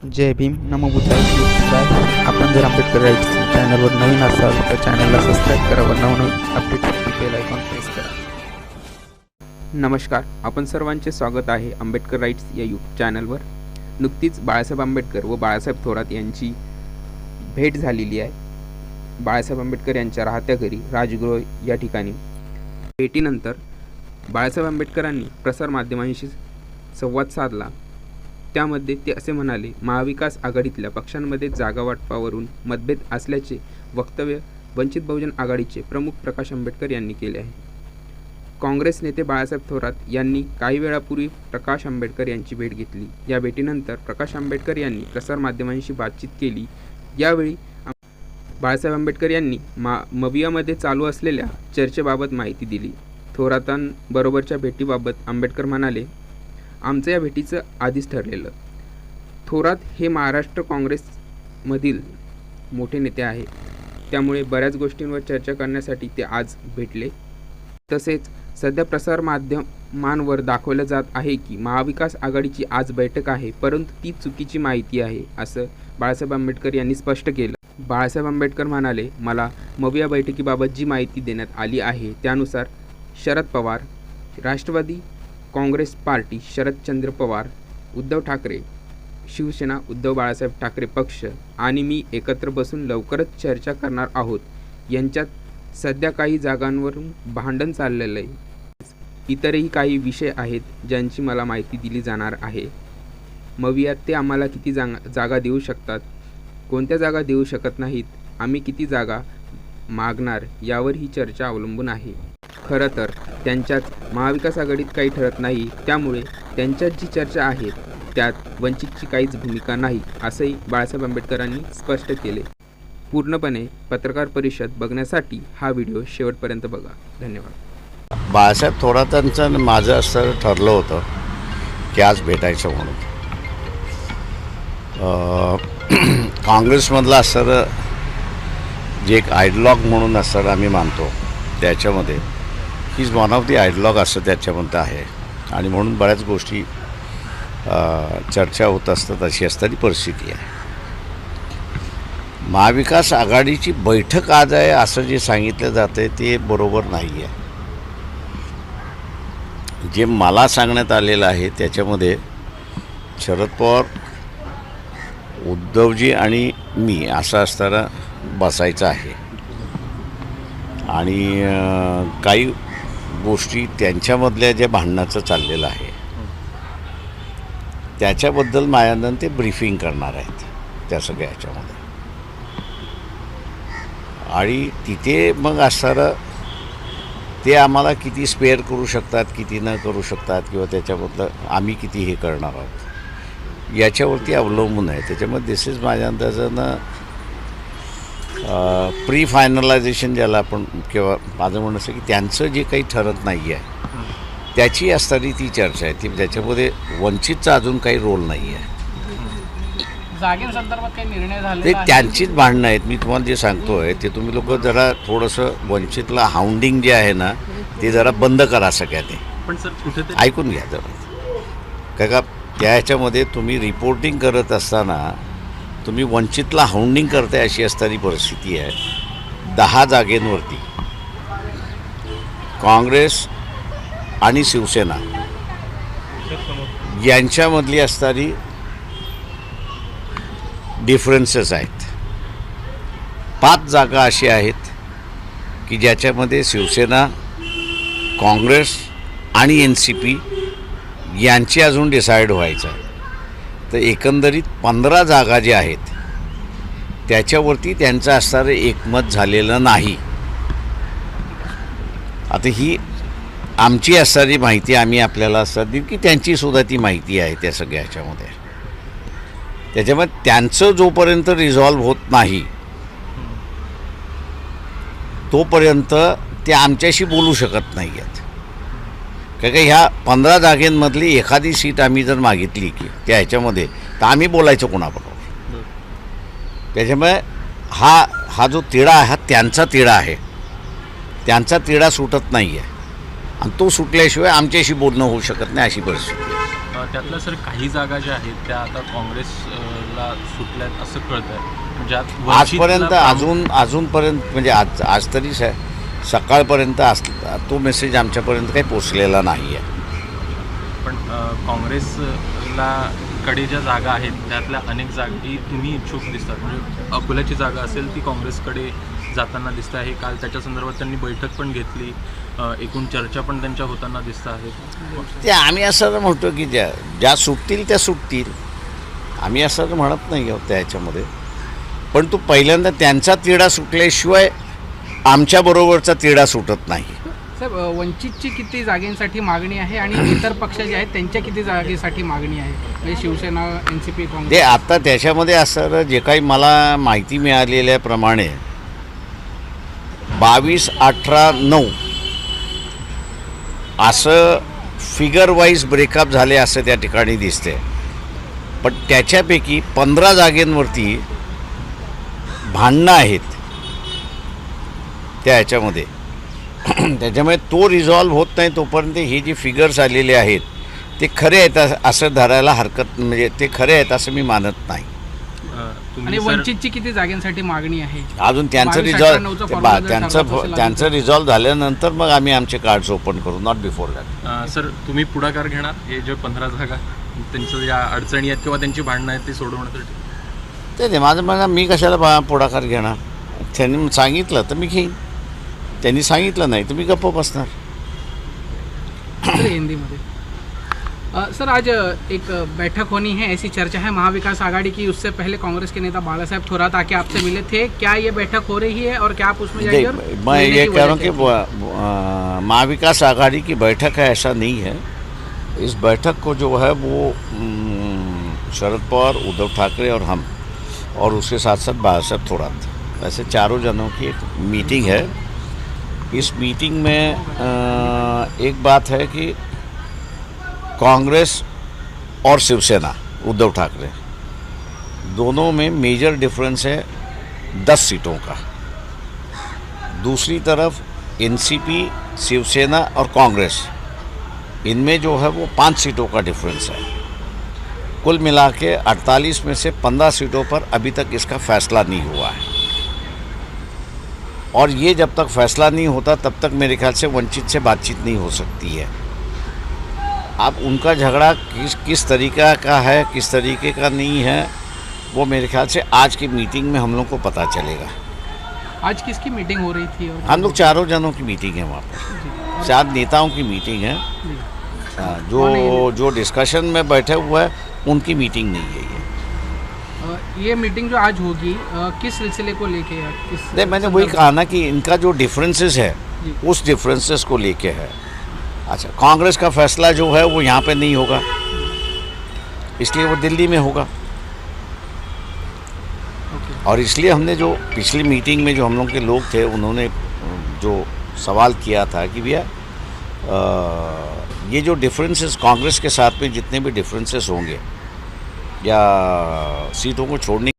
जय भीम. नमो बुद्धाय आपण जर आंबेडकर राईट्स चॅनलवर नवीन असाल तर चॅनलला सबस्क्राईब करा व नवनवीन अपडेटसाठी बेल आयकॉन प्रेस करा. नमस्कार. आपण सर्वांचे स्वागत आहे आंबेडकर राईट्स या यूट्यूब चॅनलवर नुकतीच बाळासाहेब आंबेडकर व बाळासाहेब थोरात यांची भेट झालेली आहे. बाळासाहेब आंबेडकर यांच्या राहत्या घरी राजगृह या ठिकाणी. भेटीनंतर बाळासाहेब आंबेडकरांनी प्रसारमाध्यमांशी संवाद साधला. त्यामध्ये ते असे म्हणाले महाविकास आघाडीतल्या पक्षांमध्ये जागा वाटपावरून मतभेद असल्याचे वक्तव्य वंचित बहुजन आघाडीचे प्रमुख प्रकाश आंबेडकर यांनी केले आहे. काँग्रेस नेते बाळासाहेब थोरात यांनी काही वेळापूर्वी प्रकाश आंबेडकर यांची भेट घेतली. या भेटीनंतर प्रकाश आंबेडकर यांनी प्रसारमाध्यमांशी बातचीत केली. यावेळी बाळासाहेब आंबेडकर यांनी मा मवियामध्ये चालू असलेल्या चर्चेबाबत माहिती दिली. थोरातांबरोबरच्या भेटीबाबत आंबेडकर म्हणाले आमचं या भेटीचं आधीच ठरलेलं. थोरात हे महाराष्ट्र काँग्रेसमधील मोठे नेते आहे. त्यामुळे बऱ्याच गोष्टींवर चर्चा करण्यासाठी ते आज भेटले. तसेच सध्या प्रसारमाध्यमांवर दाखवलं जात आहे की महाविकास आघाडीची आज बैठक आहे परंतु ती चुकीची माहिती आहे असं बाळासाहेब आंबेडकर यांनी स्पष्ट केलं. बाळासाहेब आंबेडकर म्हणाले मला मविया बैठकीबाबत जी माहिती देण्यात आली आहे त्यानुसार शरद पवार राष्ट्रवादी काँग्रेस पार्टी शरदचंद्र पवार उद्धव ठाकरे शिवसेना उद्धव बाळासाहेब ठाकरे पक्ष आणि मी एकत्र बसून लवकरच चर्चा करणार आहोत. यांच्यात सध्या काही जागांवरून भांडण चाललेलं आहे. इतरही काही विषय आहेत ज्यांची मला माहिती दिली जाणार आहे. मवियात ते आम्हाला किती जागा जागा देऊ शकतात? कोणत्या जागा देऊ शकत नाहीत? आम्ही किती जागा मागणार? यावर ही चर्चा अवलंबून आहे. खरं तर त्यांच्यात महाविकास आघाडीत काही ठरत नाही त्यामुळे त्यांच्यात जी चर्चा आहे त्यात वंचितची काहीच भूमिका नाही असंही बाळासाहेब आंबेडकरांनी स्पष्ट केले. पूर्णपणे पत्रकार परिषद बघण्यासाठी हा व्हिडिओ शेवटपर्यंत बघा. धन्यवाद. बाळासाहेब थोरातांचं आणि माझं असं ठरलं होतं की आज भेटायचं म्हणून. काँग्रेसमधला असं जे एक आयडलॉग म्हणून असं आम्ही मानतो त्याच्यामध्ये he's one of the ideologue असं त्याच्यामध्ये आहे. आणि म्हणून बऱ्याच गोष्टी चर्चा होत असतात अशी असताना परिस्थिती आहे. महाविकास आघाडीची बैठक आज आहे असं जे सांगितलं जातं आहे ते बरोबर नाही आहे जे मला सांगण्यात आलेलं आहे त्याच्यामध्ये शरद पवार उद्धवजी आणि मी असं असताना बसायचं आहे. आणि काही गोष्टी त्यांच्यामधल्या ज्या भांडणाचं चाललेलं आहे त्याच्याबद्दल मायानंद ते ब्रीफिंग करणार आहेत त्या सगळ्या ह्याच्यामध्ये. आणि तिथे मग असणारं ते आम्हाला किती स्पेअर करू शकतात किती न करू शकतात किंवा त्याच्याबद्दल आम्ही किती हे करणार आहोत याच्यावरती अवलंबून आहे. त्याच्यामुळे दिस इज माझ्या अंदाजानं प्री फायनलायझेशन ज्याला आपण किंवा माझं म्हणणं असं की त्यांचं जे काही ठरत नाही आहे त्याची असणारी ती चर्चा आहे. ती त्याच्यामध्ये वंचितचा अजून काही रोल नाही आहे जागेसंदर्भात काही निर्णय ते आहे? त्यांचीच भांडणं आहेत. मी तुम्हाला जे सांगतोय ते तुम्ही लोक जरा थोडंसं वंचितला हाऊंडिंग जे आहे ना ते जरा बंद करा सगळ्या ते पण सर कुठेतरी ऐकून घ्या जरा. काय का त्या ह्याच्यामध्ये तुम्ही रिपोर्टिंग करत असताना तुम्ही वंचितला हाऊंडिंग करताय अशी असणारी परिस्थिती आहे. दहा जागेंवरती. काँग्रेस आणि शिवसेना. यांच्यामधली असणारी डिफरन्सेस आहेत. पाच जागा अशी आहेत की ज्याच्यामध्ये शिवसेना काँग्रेस आणि एन सी पी यांची अजून डिसाईड व्हायचं आहे. तर एकंदरीत पंधरा जागा ज्या आहेत त्याच्यावरती त्यांचं असणारं एकमत झालेलं नाही. आता ही आमची असणारी माहिती आम्ही आपल्याला असतात की त्यांचीसुद्धा ती माहिती आहे त्या सगळ्या ह्याच्यामध्ये. त्याच्यामुळे त्यांचं जोपर्यंत रिझॉल्व्ह होत नाही तोपर्यंत ते आमच्याशी बोलू शकत नाही आहेत कारण का ह्या पंधरा जागेंमधली एखादी सीट आम्ही जर मागितली की त्या ह्याच्यामध्ये तर आम्ही बोलायचं कोणाबरोबर. त्याच्यामुळे हा हा जो तिढा आहे हा त्यांचा तिढा आहे. त्यांचा तिढा सुटत नाही आहे आणि तो सुटल्याशिवाय आमच्याशी बोलणं होऊ शकत नाही अशी परिस्थिती आहे. त्यातल्या सर काही जागा ज्या आहेत त्या आता काँग्रेसला सुटल्यात असं कळत आहे आजपर्यंत अजून अजूनपर्यंत म्हणजे आज आज तरी स- सकाळपर्यंत अस तो मेसेज आमच्यापर्यंत काही पोचलेला नाही आहे पण काँग्रेसला कडे ज्या जागा आहेत त्यातल्या अनेक जागी तुम्ही इच्छुक दिसतात. म्हणजे अकोल्याची जागा असेल ती काँग्रेसकडे जाताना दिसत आहे. काल त्याच्या संदर्भात त्यांनी बैठक पण घेतली. एकूण चर्चा पण त्यांच्या होताना दिसत आहेत ते आम्ही असं म्हणतो की ज्या ज्या सुटतील त्या सुटतील. आम्ही असं म्हणत नाही आहोत त्याच्यामध्ये. पण तो पहिल्यांदा त्यांचा तिढा सुटल्याशिवाय आमच्याबरोबरचा तिढा सुटत नाही. साहेब वंचितची किती जागेसाठी मागणी आहे आणि इतर पक्ष जे आहेत त्यांच्या किती जागेसाठी मागणी आहे? म्हणजे शिवसेना एन सी पी ते काँग्रेस आता त्याच्यामध्ये असं जे काही मला माहिती मिळालेल्याप्रमाणे बावीस अठरा नऊ असं फिगर वाईज ब्रेकअप झाले असं त्या ठिकाणी दिसते पण त्याच्यापैकी पंधरा जागेंवरती भांडणं आहेत. त्या ह्याच्यामध्ये. त्याच्यामुळे तो रिझॉल्व्ह होत नाही तोपर्यंत हे जे फिगर्स आलेले आहेत ते खरे आहेत अस- धरायला हरकत म्हणजे ते खरे आहेत असं मी मानत नाही. आणि सर- वंचितची किती जागांसाठी मागणी आहे? अजून त्यांचं रिझॉल्व त्यांचं त्यांचं रिझॉल्व झाल्यानंतर मग आम्ही आमचे कार्ड्स ओपन करू नॉट बिफोर दॅट सर तुम्ही पुढाकार घेणार? हे जे पंधरा जागा त्यांचं ज्या अडचणी आहेत किंवा त्यांची भांडणं आहेत ती सोडवण्यासाठी ते माझं म्हणणं मी कशाला पुढाकार घेणार? त्यांनी सांगितलं तर मी घेईन. त्यांनी सांगितलं नाही तर मी गप्प बसणार. सर, हिंदी में सर आज एक बैठक होनी है ऐसी चर्चा है महाविकास आघाड़ी की उससे पहले कांग्रेस के नेता बाला साहब थोरात आके आपसे मिले थे। क्या ये बैठक हो रही है और क्या आप उसमें जाएँगे मैं ये कह रहा हूँ कि महाविकास आघाड़ी की बैठक है ऐसा नहीं है। इस बैठक को जो है वो शरद पवार उद्धव ठाकरे और हम और उसके साथ साथ बाला साहब थोरात। ऐसे चारों जनों की एक मीटिंग है। इस मीटिंग में एक बात है कि कांग्रेस और शिवसेना, उद्धव ठाकरे, दोनों में मेजर डिफरेंस है दस सीटों का। दूसरी तरफ़ एनसीपी, शिवसेना और कांग्रेस, इनमें जो है वो पाँच सीटों का डिफरेंस है। कुल मिला के 48 में से 15 सीटों पर अभी तक इसका फैसला नहीं हुआ है। और ये जब तक फैसला नहीं होता तब तक मेरे ख्याल से वंचित से बातचीत नहीं हो सकती है। अब उनका झगड़ा किस किस तरीका का है किस तरीके का नहीं है वो मेरे ख्याल से आज की मीटिंग में हम लोग को पता चलेगा। आज किसकी मीटिंग हो रही थी और हम लोग चारों जनों की मीटिंग है वहाँ पर। चार नेताओं की मीटिंग है। जी। जो डिस्कशन में बैठे हुए हैं उनकी मीटिंग नहीं है ये। ये मीटिंग जो आज होगी किस सिलसिले को लेके या किस नहीं मैंने वही कहा ना कि इनका जो डिफरेंसेस है उस डिफरेंसेस को लेके है। अच्छा कांग्रेस का फैसला जो है वो यहाँ पे नहीं होगा। इसलिए वो दिल्ली में होगा। और इसलिए हमने जो पिछली मीटिंग में जो हम लोग के लोग थे उन्होंने जो सवाल किया था कि भैया ये जो डिफरेंसेस कांग्रेस के साथ में जितने भी डिफरेंसेस होंगे या सीटों को छोड़ने